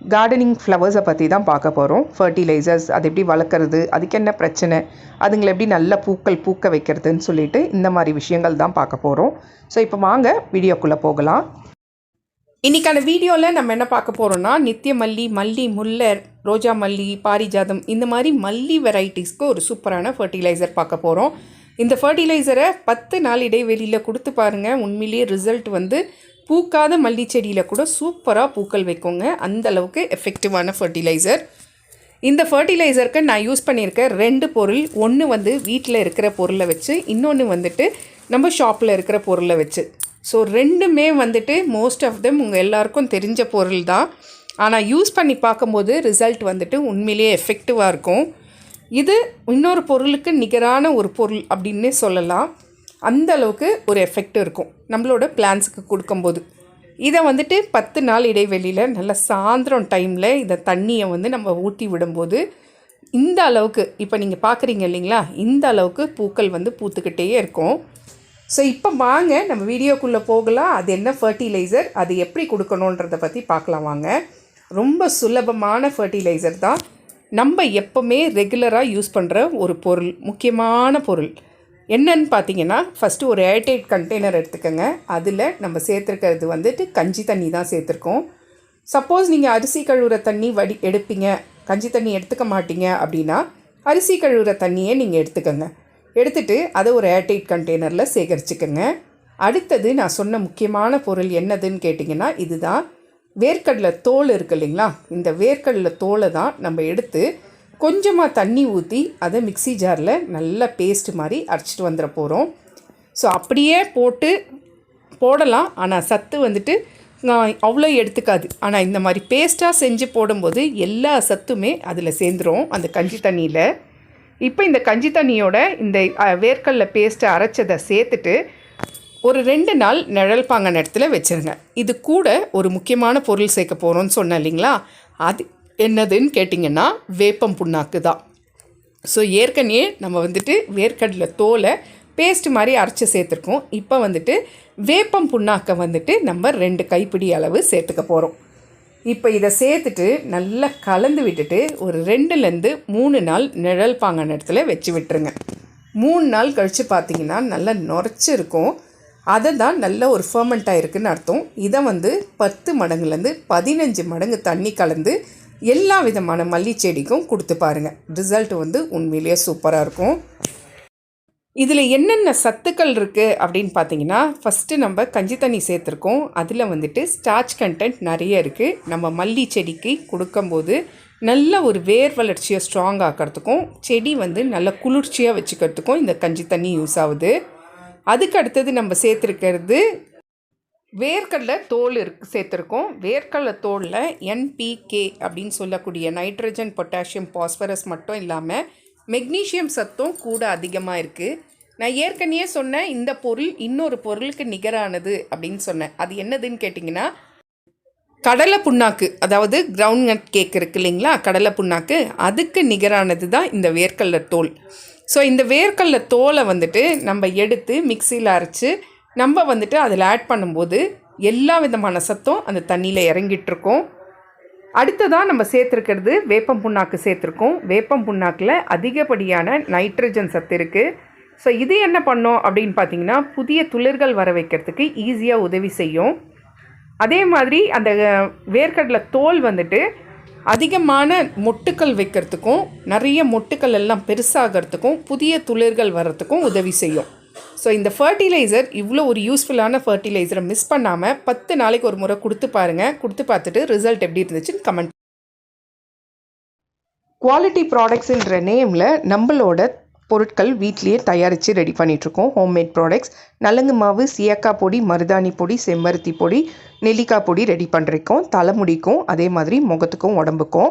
Gardening ஃப்ளவர்ஸை பற்றி தான் பார்க்க போகிறோம் ஃபர்டிலைசர்ஸ் அது எப்படி வளர்க்குறது அதுக்கு என்ன பிரச்சனை அதுங்களை எப்படி நல்ல பூக்கள் பூக்க வைக்கிறதுன்னு சொல்லிட்டு இந்த மாதிரி விஷயங்கள் தான் பார்க்க போகிறோம் ஸோ இப்போ வாங்க வீடியோக்குள்ளே போகலாம். இன்றைக்கான வீடியோவில் நம்ம என்ன பார்க்க போகிறோம்னா நித்திய மல்லி மல்லி முல்லை ரோஜா மல்லி பாரிஜாதம் இந்த மாதிரி மல்லி வெரைட்டிஸ்க்கு ஒரு சூப்பரான ஃபர்டிலைசர் பார்க்க போகிறோம் இந்த ஃபர்டிலைசரை பத்து நாள் இடைவெளியில் கொடுத்து பாருங்கள் உண்மையிலேயே ரிசல்ட் வந்து பூக்காத மல்லி செடியில் கூட சூப்பராக பூக்கள் வைக்குங்க. அந்த அளவுக்கு எஃபெக்டிவான ஃபர்டிலைசர் இந்த ஃபர்டிலைசருக்கு நான் யூஸ் பண்ணியிருக்க ரெண்டு பொருள். ஒன்று வந்து வீட்டில் இருக்கிற பொருளை வச்சு இன்னொன்று வந்துட்டு நம்ம ஷாப்பில் இருக்கிற பொருளை வச்சு. ஸோ ரெண்டுமே வந்துட்டு மோஸ்ட் ஆஃப் தெம் உங்கள் எல்லாருக்கும் தெரிஞ்ச பொருள் தான். ஆனால் யூஸ் பண்ணி பார்க்கும்போது ரிசல்ட் வந்துட்டு உண்மையிலேயே எஃபெக்டிவாக இருக்கும். இது இன்னொரு பொருளுக்கு நிகரான ஒரு பொருள் அப்படின்னே சொல்லலாம். அந்த அளவுக்கு ஒரு எஃபெக்ட் இருக்கும். நம்மளோட பிளான்ஸுக்கு கொடுக்கும்போது. இதை வந்துட்டு பத்து நாள் இடைவெளியில் நல்ல சாயந்தரம் டைமில் இந்த தண்ணியை வந்து நம்ம ஊற்றி விடும்போது இந்த அளவுக்கு இப்போ நீங்கள் பார்க்குறீங்க இல்லைங்களா? இந்த அளவுக்கு பூக்கள் வந்து பூத்துக்கிட்டே இருக்கும். ஸோ இப்போ வாங்க நம்ம வீடியோக்குள்ளே போகலாம். அது என்ன ஃபர்டிலைசர் அது எப்படி கொடுக்கணுன்றதை பற்றி பார்க்கலாம் வாங்க. ரொம்ப சுலபமான ஃபர்டிலைசர் தான். நம்ம எப்போவுமே ரெகுலராக யூஸ் பண்ணுற ஒரு பொருள் முக்கியமான பொருள். என்னன்னு பார்த்தீங்கன்னா ஃபஸ்ட்டு ஒரு ஏர்டைட் கண்டெய்னர் எடுத்துக்கோங்க. அதில் நம்ம சேர்த்துருக்கிறது வந்துட்டு கஞ்சி தண்ணி தான் சேர்த்துருக்கோம். சப்போஸ் நீங்கள் அரிசி கழுவுற தண்ணி வடி எடுப்பீங்க. கஞ்சி தண்ணி எடுத்துக்க மாட்டீங்க அப்படின்னா அரிசி கழுவுற தண்ணியை நீங்கள் எடுத்துக்கோங்க. எடுத்துகிட்டு அதை ஒரு ஏர்டைட் கண்டெய்னரில் சேகரிச்சுக்கோங்க. அடுத்தது நான் சொன்ன முக்கியமான பொருள் என்னதுன்னு கேட்டிங்கன்னா இதுதான் வேர்க்கடலை தோல் இருக்கு இல்லைங்களா? இந்த வேர்க்கடலை தோலை தான் நம்ம எடுத்து கொஞ்சமாக தண்ணி ஊற்றி அதை மிக்சி ஜாரில் நல்லா பேஸ்ட் மாதிரி அரைச்சிட்டு வந்துட போகிறோம் ஸோ அப்படியே போட்டு போடலாம். ஆனால் சத்து வந்துட்டு அவ்வளோ எடுத்துக்காது. ஆனால் இந்த மாதிரி பேஸ்ட்டாக செஞ்சு போடும்போது எல்லா சத்துமே அதில் சேர்ந்துடும் அந்த கஞ்சி தண்ணியில். இப்போ இந்த கஞ்சி தண்ணியோட இந்த வேர்க்கடல பேஸ்ட்டை அரைச்சதை சேர்த்துட்டு ஒரு ரெண்டு நாள் நிழல் பாங்க இடத்துல வச்சுருங்க. இது கூட ஒரு முக்கியமான பொருள் சேர்க்க போகிறோம்னு சொன்னேன் இல்லைங்களா? அது என்னதுன்னு கேட்டிங்கன்னா வேப்பம் புண்ணாக்கு தான் ஸோ ஏற்கனவே நம்ம வந்துட்டு வேர்க்கடலை தோலை பேஸ்ட் மாதிரி அரைச்சி சேர்த்துருக்கோம். இப்போ வந்துட்டு வேப்பம் புண்ணாக்கை வந்துட்டு நம்ம ரெண்டு கைப்பிடி அளவு சேர்த்துக்க போகிறோம் இப்போ இதை சேர்த்துட்டு நல்லா கலந்து விட்டுட்டு ஒரு ரெண்டுலேருந்து மூணு நாள் நிழல் பாங்கான இடத்துல வச்சு விட்டுருங்க. மூணு நாள் கழித்து பார்த்தீங்கன்னா நல்லா நுரைச்சிருக்கும். அதை தான் நல்ல ஒரு ஃபர்மெண்ட் இருக்குதுன்னு அர்த்தம். இதை வந்து பத்து மடங்குலேருந்து பதினஞ்சு மடங்கு தண்ணி கலந்து எல்லா விதமான மல்லி செடிக்கும் கொடுத்து பாருங்கள் ரிசல்ட் வந்து உண்மையிலேயே சூப்பராக இருக்கும். இதில் என்னென்ன சத்துக்கள் இருக்குது அப்படின்னு பார்த்தீங்கன்னா ஃபஸ்ட்டு நம்ம கஞ்சி தண்ணி சேர்த்துருக்கோம். அதில் வந்துட்டு ஸ்டார்ச் கண்டென்ட் நிறைய இருக்குது நம்ம மல்லி செடிக்கு கொடுக்கும்போது நல்ல ஒரு வேர் வளர்ச்சியை ஸ்ட்ராங் ஆக்கிறதுக்கும் செடி வந்து நல்ல குளிர்ச்சியாக வச்சுக்கிறதுக்கும் இந்த கஞ்சி தண்ணி யூஸ் ஆகுது. அதுக்கு அடுத்தது நம்ம சேர்த்துருக்கிறது வேர்க்கடலை தோல் இருக்கு சேர்த்துருக்கோம். வேர்க்கடலை தோலில் என்பிகே அப்படின்னு சொல்லக்கூடிய நைட்ரஜன் பொட்டாசியம் பாஸ்பரஸ் மட்டும் இல்லாமல் மெக்னீஷியம் சத்தும் கூட அதிகமாக இருக்குது நான் ஏற்கனவே சொன்னேன் இந்த பொருள் இன்னொரு பொருளுக்கு நிகரானது அப்படின்னு சொன்னேன். அது என்னதுன்னு கேட்டிங்கன்னா கடலை புண்ணாக்கு அதாவது கிரவுண்ட் நட் கேக் இருக்கு இல்லைங்களா? கடலை புண்ணாக்கு அதுக்கு நிகரானது தான் இந்த வேர்க்கடலை தோல். ஸோ இந்த வேர்க்கடலை தோலை வந்துட்டு நம்ம எடுத்து மிக்சியில் அரைச்சி நம்ம வந்துட்டு அதில் ஆட் பண்ணும்போது எல்லா விதமான சத்தும் அந்த தண்ணியில் இறங்கிட்டுருக்கோம். அடுத்ததாக நம்ம சேர்த்துருக்கிறது வேப்பம் புண்ணாக்கு சேர்த்துருக்கோம். வேப்பம் புண்ணாக்கில் அதிகப்படியான நைட்ரஜன் சத்து இருக்குது ஸோ இது என்ன பண்ணோம் அப்படின்னு பார்த்தீங்கன்னா புதிய துளிர்கள் வர வைக்கிறதுக்கு ஈஸியாக உதவி செய்யும். அதே மாதிரி அந்த வேர்க்கடலை தோல் வந்துட்டு அதிகமான மொட்டுக்கள் வைக்கிறதுக்கும் நிறைய மொட்டுக்கள் எல்லாம் பெருசாகிறதுக்கும் புதிய துளிர்கள் வர்றதுக்கும் உதவி செய்யும். ஸோ இந்த ஃபர்டிலைசர் இவ்வளோ ஒரு யூஸ்ஃபுல்லான ஃபர்டிலைசரை மிஸ் பண்ணாமல் பத்து நாளைக்கு ஒரு முறை கொடுத்து பாருங்கள் கொடுத்து பார்த்துட்டு ரிசல்ட் எப்படி இருந்துச்சுன்னு கமெண்ட் குவாலிட்டி ப்ராடக்ட்ஸுன்ற நேமில் நம்மளோட பொருட்கள் வீட்லேயே தயாரித்து ரெடி பண்ணிகிட்ருக்கோம் ஹோம்மேட் ப்ராடக்ட்ஸ் நலங்கு மாவு சியக்காய் பொடி மருதாணி பொடி செம்பருத்தி பொடி நெல்லிக்காய் பொடி ரெடி பண்ணிருக்கோம் தலைமுடிக்கும் அதே மாதிரி முகத்துக்கும் உடம்புக்கும்.